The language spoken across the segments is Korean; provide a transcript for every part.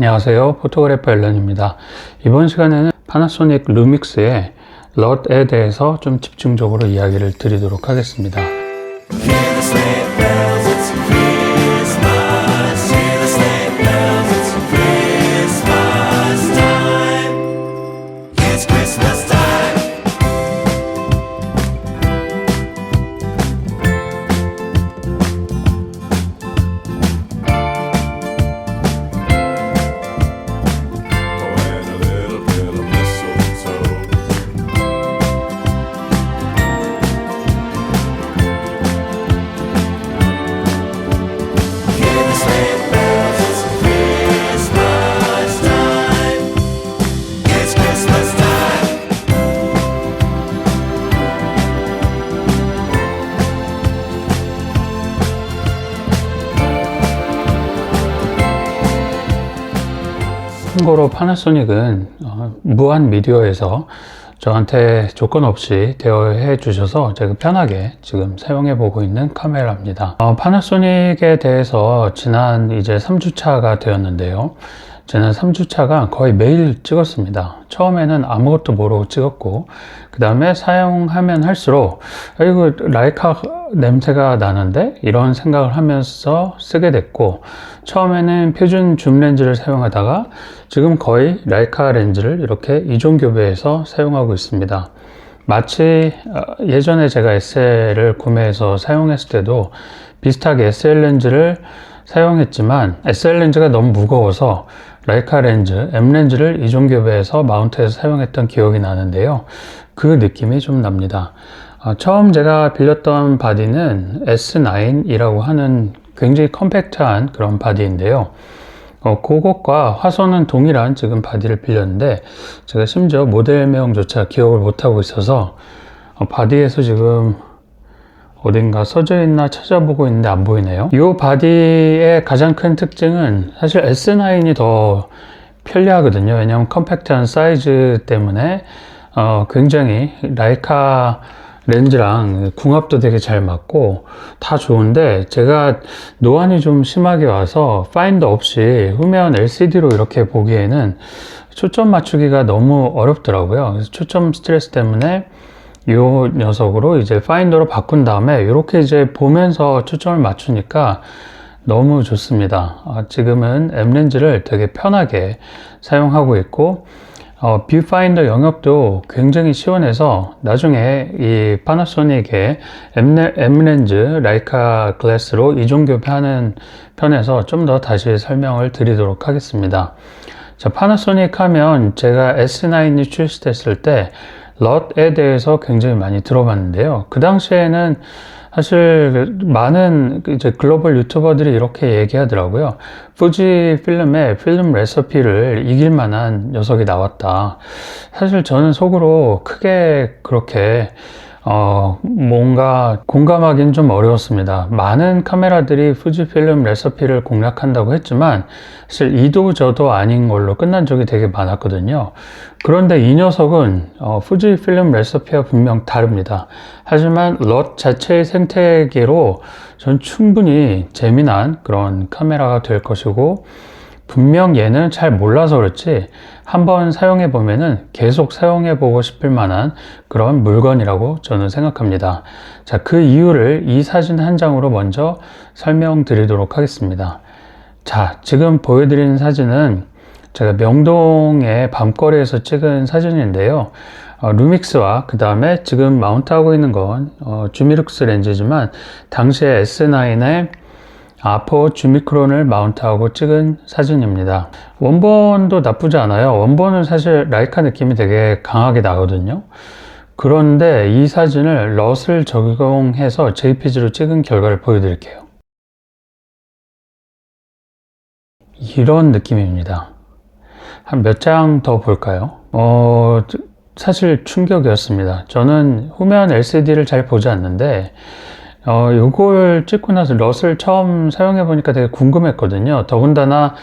안녕하세요. 포토그래퍼 앨런입니다. 이번 시간에는 파나소닉 루믹스의 럿에 대해서 좀 집중적으로 이야기를 드리도록 하겠습니다 참고로 파나소닉은 어, 무한 미디어에서 저한테 조건 없이 대여해 주셔서 제가 편하게 지금 사용해 보고 있는 카메라입니다. 어, 파나소닉에 대해서 지난 이제 3주차가 되었는데요. 지난 3주차가 거의 매일 찍었습니다. 처음에는 아무것도 모르고 찍었고, 그 다음에 사용하면 할수록, 아, 이거 라이카 냄새가 나는데? 이런 생각을 하면서 쓰게 됐고, 처음에는 표준 줌 렌즈를 사용하다가 지금 거의 라이카 렌즈를 이렇게 이종 교배해서 사용하고 있습니다. 마치 어, 예전에 제가 SL을 구매해서 사용했을 때도 비슷하게 SL 렌즈를 사용했지만 SL 렌즈가 너무 무거워서 라이카 렌즈, M 렌즈를 이종 교배해서 마운트해서 사용했던 기억이 나는데요. 그 느낌이 좀 납니다. 어, 처음 제가 빌렸던 바디는 S9이라고 하는 굉장히 컴팩트한 그런 바디인데요. 어, 그것과 화소는 동일한 지금 바디를 빌렸는데 제가 심지어 모델명조차 기억을 못하고 있어서 어, 바디에서 지금 어딘가 써져 있나 찾아보고 있는데 안 보이네요. 이 바디의 가장 큰 특징은 사실 S9이 더 편리하거든요. 왜냐하면 컴팩트한 사이즈 때문에 어, 굉장히 라이카 렌즈랑 궁합도 되게 잘 맞고 다 좋은데 제가 노안이 좀 심하게 와서 파인더 없이 후면 LCD로 이렇게 보기에는 초점 맞추기가 너무 어렵더라고요. 그래서 초점 스트레스 때문에 이 녀석으로 이제 파인더로 바꾼 다음에 이렇게 이제 보면서 초점을 맞추니까 너무 좋습니다. 아, 지금은 M 렌즈를 되게 편하게 사용하고 있고 어, 뷰파인더 영역도 굉장히 시원해서 나중에 이 파나소닉의 M, 렌- M 렌즈 라이카 글래스로 이종 교배하는 편에서 좀 더 다시 설명을 드리도록 하겠습니다. 자, 파나소닉 하면 제가 S9이 출시됐을 때 럿에 대해서 굉장히 많이 들어봤는데요. 그 당시에는 사실 많은 이제 글로벌 유튜버들이 이렇게 얘기하더라고요. fuji 필름의 필름 레시피를 이길 만한 녀석이 나왔다. 사실 저는 속으로 크게 그렇게 어, 뭔가 공감하기는 좀 어려웠습니다. 많은 카메라들이 fujiFilm 레시피를 공략한다고 했지만 사실 이도 저도 아닌 걸로 끝난 적이 되게 많았거든요. 그런데 이 녀석은 어, fujiFilm 레시피와 분명 다릅니다. 하지만 럿 자체의 생태계로 전 충분히 재미난 그런 카메라가 될 것이고 분명 얘는 잘 몰라서 그렇지 한번 사용해 보면은 계속 사용해 보고 싶을 만한 그런 물건이라고 저는 생각합니다. 자, 그 이유를 이 사진 한 장으로 먼저 설명드리도록 하겠습니다. 자, 지금 보여드리는 사진은 제가 명동의 밤거리에서 찍은 사진인데요. 어, 루믹스와 그 다음에 지금 마운트하고 있는 건 어, 주미룩스 렌즈지만 당시에 S9의 아포 주미크론을 마운트하고 찍은 사진입니다. 원본도 나쁘지 않아요. 원본은 사실 라이카 느낌이 되게 강하게 나거든요. 그런데 이 사진을 럿을 적용해서 JPG로 찍은 결과를 보여드릴게요. 이런 느낌입니다. 한 몇 장 더 볼까요? 어, 사실 충격이었습니다. 저는 후면 LCD를 잘 보지 않는데, 어, 요걸 찍고 나서 럿을 처음 사용해 보니까 되게 궁금했거든요. 더군다나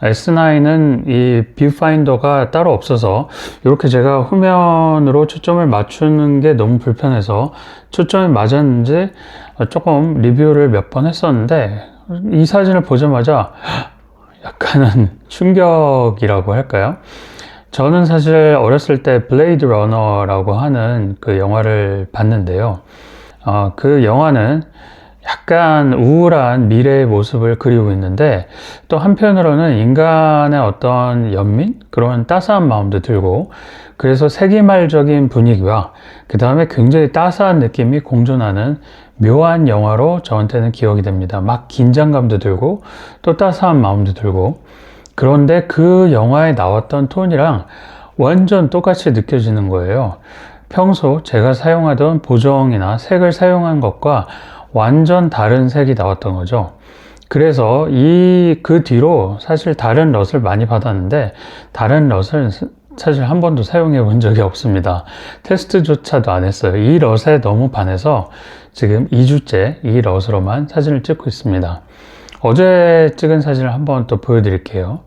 S9은 이 뷰파인더가 따로 없어서 이렇게 제가 후면으로 초점을 맞추는 게 너무 불편해서 초점이 맞았는지 조금 리뷰를 몇 번 했었는데 이 사진을 보자마자 약간은 충격이라고 할까요? 저는 사실 어렸을 때 블레이드 러너라고 하는 그 영화를 봤는데요. 어, 그 영화는 약간 우울한 미래의 모습을 그리고 있는데 또 한편으로는 인간의 어떤 연민? 그런 따스한 마음도 들고 그래서 세기말적인 분위기와 그 다음에 굉장히 따스한 느낌이 공존하는 묘한 영화로 저한테는 기억이 됩니다. 막 긴장감도 들고 또 따스한 마음도 들고 그런데 그 영화에 나왔던 톤이랑 완전 똑같이 느껴지는 거예요. 평소 제가 사용하던 보정이나 색을 사용한 것과 완전 다른 색이 나왔던 거죠. 그래서 이 그 뒤로 사실 다른 럿을 많이 받았는데 다른 럿을 사실 한 번도 사용해 본 적이 없습니다. 테스트조차도 안 했어요. 이 럿에 너무 반해서 지금 2주째 이 럿으로만 사진을 찍고 있습니다. 어제 찍은 사진을 한번 또 보여드릴게요.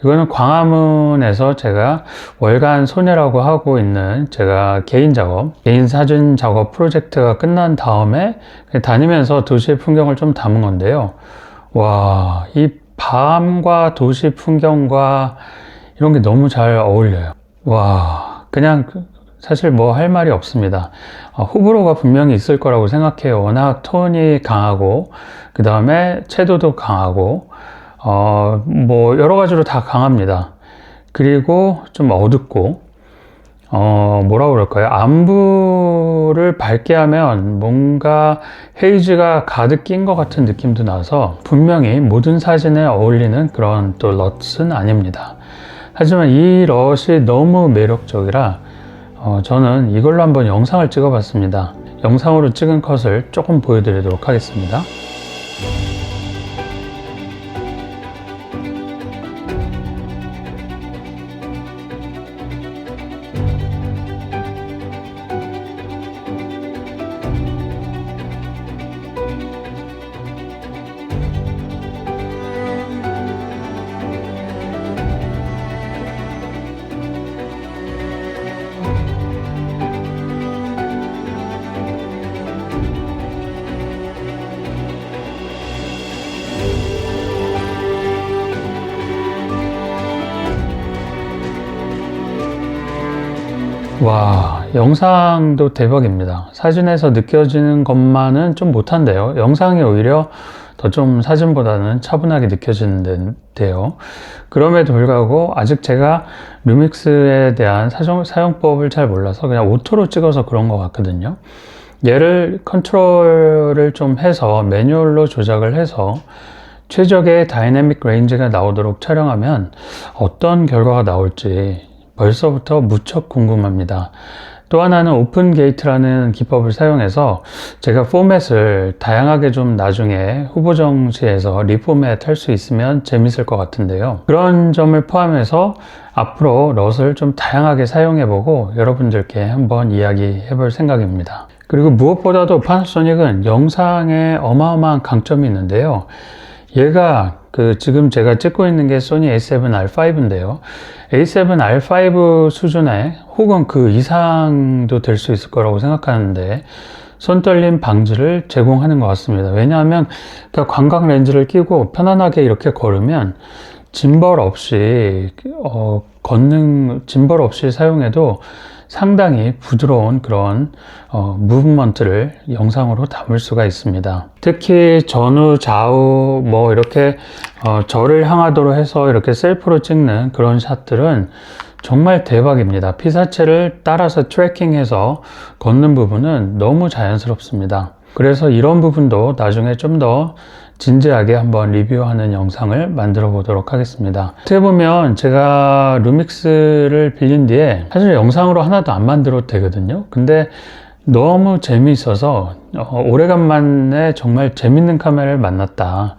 이거는 광화문에서 제가 월간 소녀라고 하고 있는 제가 개인 작업, 개인 사진 작업 프로젝트가 끝난 다음에 다니면서 도시의 풍경을 좀 담은 건데요. 와, 이 밤과 도시 풍경과 이런 게 너무 잘 어울려요. 와, 그냥 그- 사실 뭐 할 말이 없습니다. 어, 호불호가 분명히 있을 거라고 생각해요. 워낙 톤이 강하고, 그 다음에 채도도 강하고, 어, 뭐 여러 가지로 다 강합니다. 그리고 좀 어둡고, 어, 뭐라 그럴까요? 안부를 밝게 하면 뭔가 헤이즈가 가득 낀 것 같은 느낌도 나서 분명히 모든 사진에 어울리는 그런 또 럿은 아닙니다. 하지만 이 럿이 너무 매력적이라 어, 저는 이걸로 한번 영상을 찍어 봤습니다. 영상으로 찍은 컷을 조금 보여드리도록 하겠습니다. 와, 영상도 대박입니다. 사진에서 느껴지는 것만은 좀 못한데요. 영상이 오히려 더 좀 사진보다는 차분하게 느껴지는데요. 그럼에도 불구하고 아직 제가 루믹스에 대한 사용, 사용법을 잘 몰라서 그냥 오토로 찍어서 그런 것 같거든요. 얘를 컨트롤을 좀 해서 매뉴얼로 조작을 해서 최적의 다이내믹 레인지가 나오도록 촬영하면 어떤 결과가 나올지 벌써부터 무척 궁금합니다. 또 하나는 오픈 게이트라는 기법을 사용해서 제가 포맷을 다양하게 좀 나중에 후보 정시에서 리포맷 할 수 있으면 재밌을 것 같은데요. 그런 점을 포함해서 앞으로 럿을 좀 다양하게 사용해보고 여러분들께 한번 이야기해 볼 생각입니다. 그리고 무엇보다도 파나소닉은 영상에 어마어마한 강점이 있는데요. 얘가 그 지금 제가 찍고 있는 게 소니 A7R5인데요. A7R5 수준의 혹은 그 이상도 될 수 있을 거라고 생각하는데 손떨림 방지를 제공하는 것 같습니다. 왜냐하면 그 광각 렌즈를 끼고 편안하게 이렇게 걸으면 짐벌 없이 어, 걷는 짐벌 없이 사용해도 상당히 부드러운 그런 어, 무브먼트를 영상으로 담을 수가 있습니다. 특히 전후, 좌우 뭐 이렇게 어, 저를 향하도록 해서 이렇게 셀프로 찍는 그런 샷들은 정말 대박입니다. 피사체를 따라서 트래킹해서 걷는 부분은 너무 자연스럽습니다. 그래서 이런 부분도 나중에 좀 더 진지하게 한번 리뷰하는 영상을 만들어 보도록 하겠습니다. 어떻게 보면 제가 루믹스를 빌린 뒤에 사실 영상으로 하나도 안 만들어도 되거든요. 근데 너무 재미있어서 어, 오래간만에 정말 재밌는 카메라를 만났다.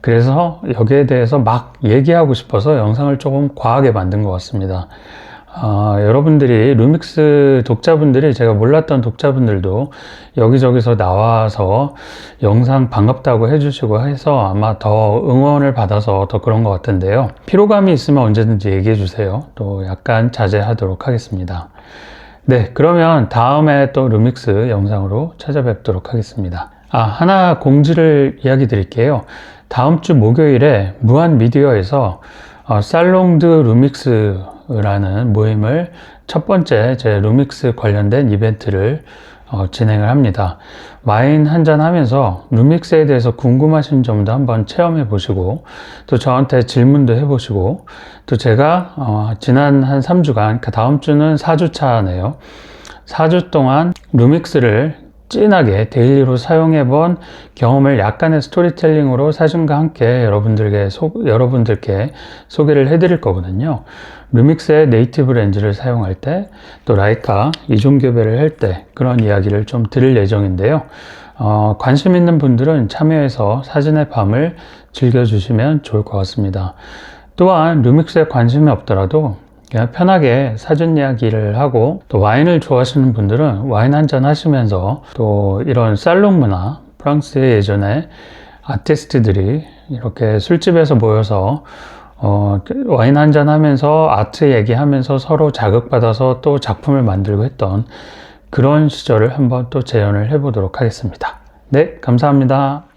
그래서 여기에 대해서 막 얘기하고 싶어서 영상을 조금 과하게 만든 것 같습니다. 아, 여러분들이 루믹스 독자분들이 제가 몰랐던 독자분들도 여기저기서 나와서 영상 반갑다고 해주시고 해서 아마 더 응원을 받아서 더 그런 것 같은데요. 피로감이 있으면 언제든지 얘기해 주세요. 또 약간 자제하도록 하겠습니다. 네, 그러면 다음에 또 루믹스 영상으로 찾아뵙도록 하겠습니다. 아, 하나 공지를 이야기 드릴게요. 다음 주 목요일에 무한 미디어에서 어, 살롱드 루믹스 라는 모임을 첫 번째 제 루믹스 관련된 이벤트를 어, 진행을 합니다. 와인 한잔 하면서 루믹스에 대해서 궁금하신 점도 한번 체험해 보시고 또 저한테 질문도 해 보시고 또 제가 어, 지난 한 3주간 그 다음 주는 4주차네요. 4주 동안 루믹스를 진하게 데일리로 사용해 본 경험을 약간의 스토리텔링으로 사진과 함께 여러분들께, 소, 여러분들께 소개를 해 드릴 거거든요. 루믹스의 네이티브 렌즈를 사용할 때, 또 라이카 이중 교배를 할 때 그런 이야기를 좀 드릴 예정인데요. 어, 관심 있는 분들은 참여해서 사진의 밤을 즐겨주시면 좋을 것 같습니다. 또한 루믹스에 관심이 없더라도 그냥 편하게 사진 이야기를 하고 또 와인을 좋아하시는 분들은 와인 한 잔 하시면서 또 이런 살롱 문화 프랑스의 예전에 아티스트들이 이렇게 술집에서 모여서 어, 와인 한 잔 하면서 아트 얘기하면서 서로 자극받아서 또 작품을 만들고 했던 그런 시절을 한번 또 재현을 해 보도록 하겠습니다. 네, 감사합니다.